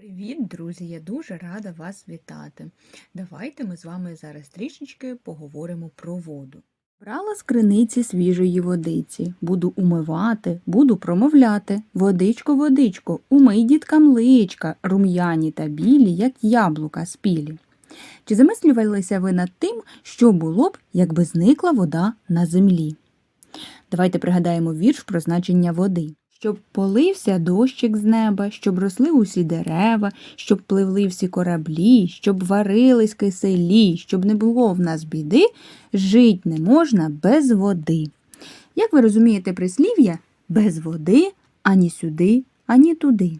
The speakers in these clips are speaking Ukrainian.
Привіт, друзі! Я дуже рада вас вітати. Давайте ми з вами зараз трішечки поговоримо про воду. Брала з криниці свіжої водиці, буду умивати, буду промовляти. Водичко, водичко, умий діткам личка, рум'яні та білі, як яблука спілі. Чи замислювалися ви над тим, що було б, якби зникла вода на землі? Давайте пригадаємо вірш про значення води. Щоб полився дощик з неба, щоб росли усі дерева, щоб пливли всі кораблі, щоб варились киселі, щоб не було в нас біди, жить не можна без води. Як ви розумієте прислів'я, без води ані сюди, ані туди.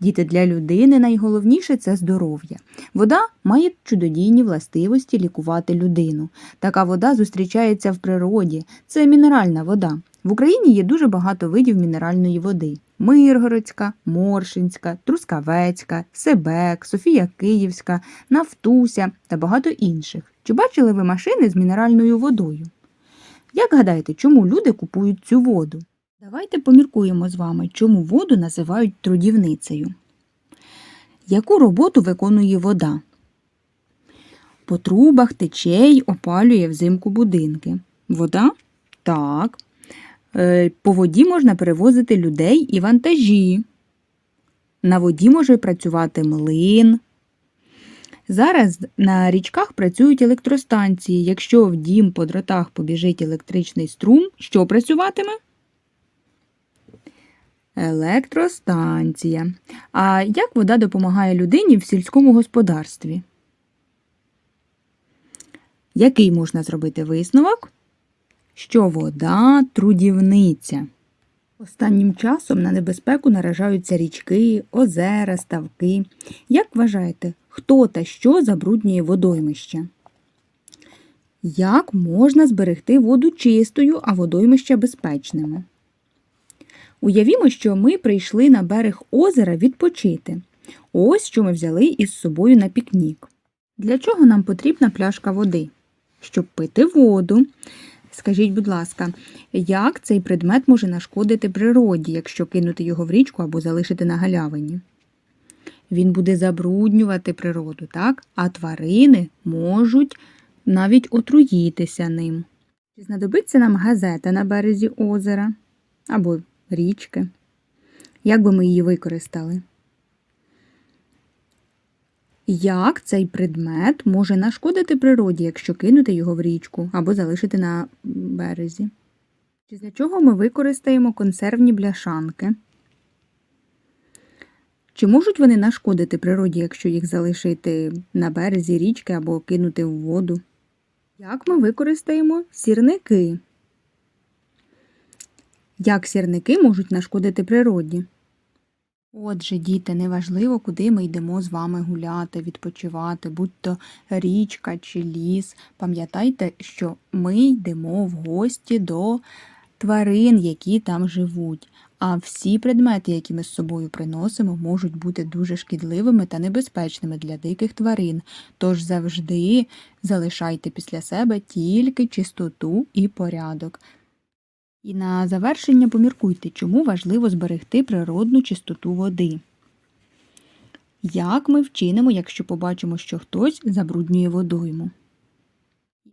Діти для людини найголовніше це здоров'я. Вода має чудодійні властивості лікувати людину. Така вода зустрічається в природі. Це мінеральна вода. В Україні є дуже багато видів мінеральної води: Миргородська, Моршинська, Трускавецька, Себек, Софія Київська, Нафтуся та багато інших. Чи бачили ви машини з мінеральною водою? Як гадаєте, чому люди купують цю воду? Давайте поміркуємо з вами, чому воду називають трудівницею. Яку роботу виконує вода? По трубах тече й опалює взимку будинки. Вода? Так. Е, По воді можна перевозити людей і вантажі. На воді може працювати млин. Зараз на річках працюють електростанції. Якщо в дім по дротах побіжить електричний струм, що працюватиме? Електростанція. А як вода допомагає людині в сільському господарстві? Який можна зробити висновок? Що вода трудівниця. Останнім часом на небезпеку наражаються річки, озера, ставки. Як вважаєте, хто та що забруднює водоймища? Як можна зберегти воду чистою, а водоймища безпечними? Уявімо, що ми прийшли на берег озера відпочити. Ось що ми взяли із собою на пікнік. Для чого нам потрібна пляшка води? Щоб пити воду. Скажіть, будь ласка, як цей предмет може нашкодити природі, якщо кинути його в річку або залишити на галявині? Він буде забруднювати природу, так? А тварини можуть навіть отруїтися ним. Чи знадобиться нам газета на березі озера або річки? Як би ми її використали? Як цей предмет може нашкодити природі, якщо кинути його в річку або залишити на березі? Для чого ми використаємо консервні бляшанки? Чи можуть вони нашкодити природі, якщо їх залишити на березі річки або кинути в воду? Як ми використаємо сірники? Як сірники можуть нашкодити природі? Отже, діти, неважливо, куди ми йдемо з вами гуляти, відпочивати, будь то річка чи ліс. Пам'ятайте, що ми йдемо в гості до тварин, які там живуть. А всі предмети, які ми з собою приносимо, можуть бути дуже шкідливими та небезпечними для диких тварин. Тож завжди залишайте після себе тільки чистоту і порядок. І на завершення поміркуйте, чому важливо зберегти природну чистоту води. Як ми вчинимо, якщо побачимо, що хтось забруднює водойму?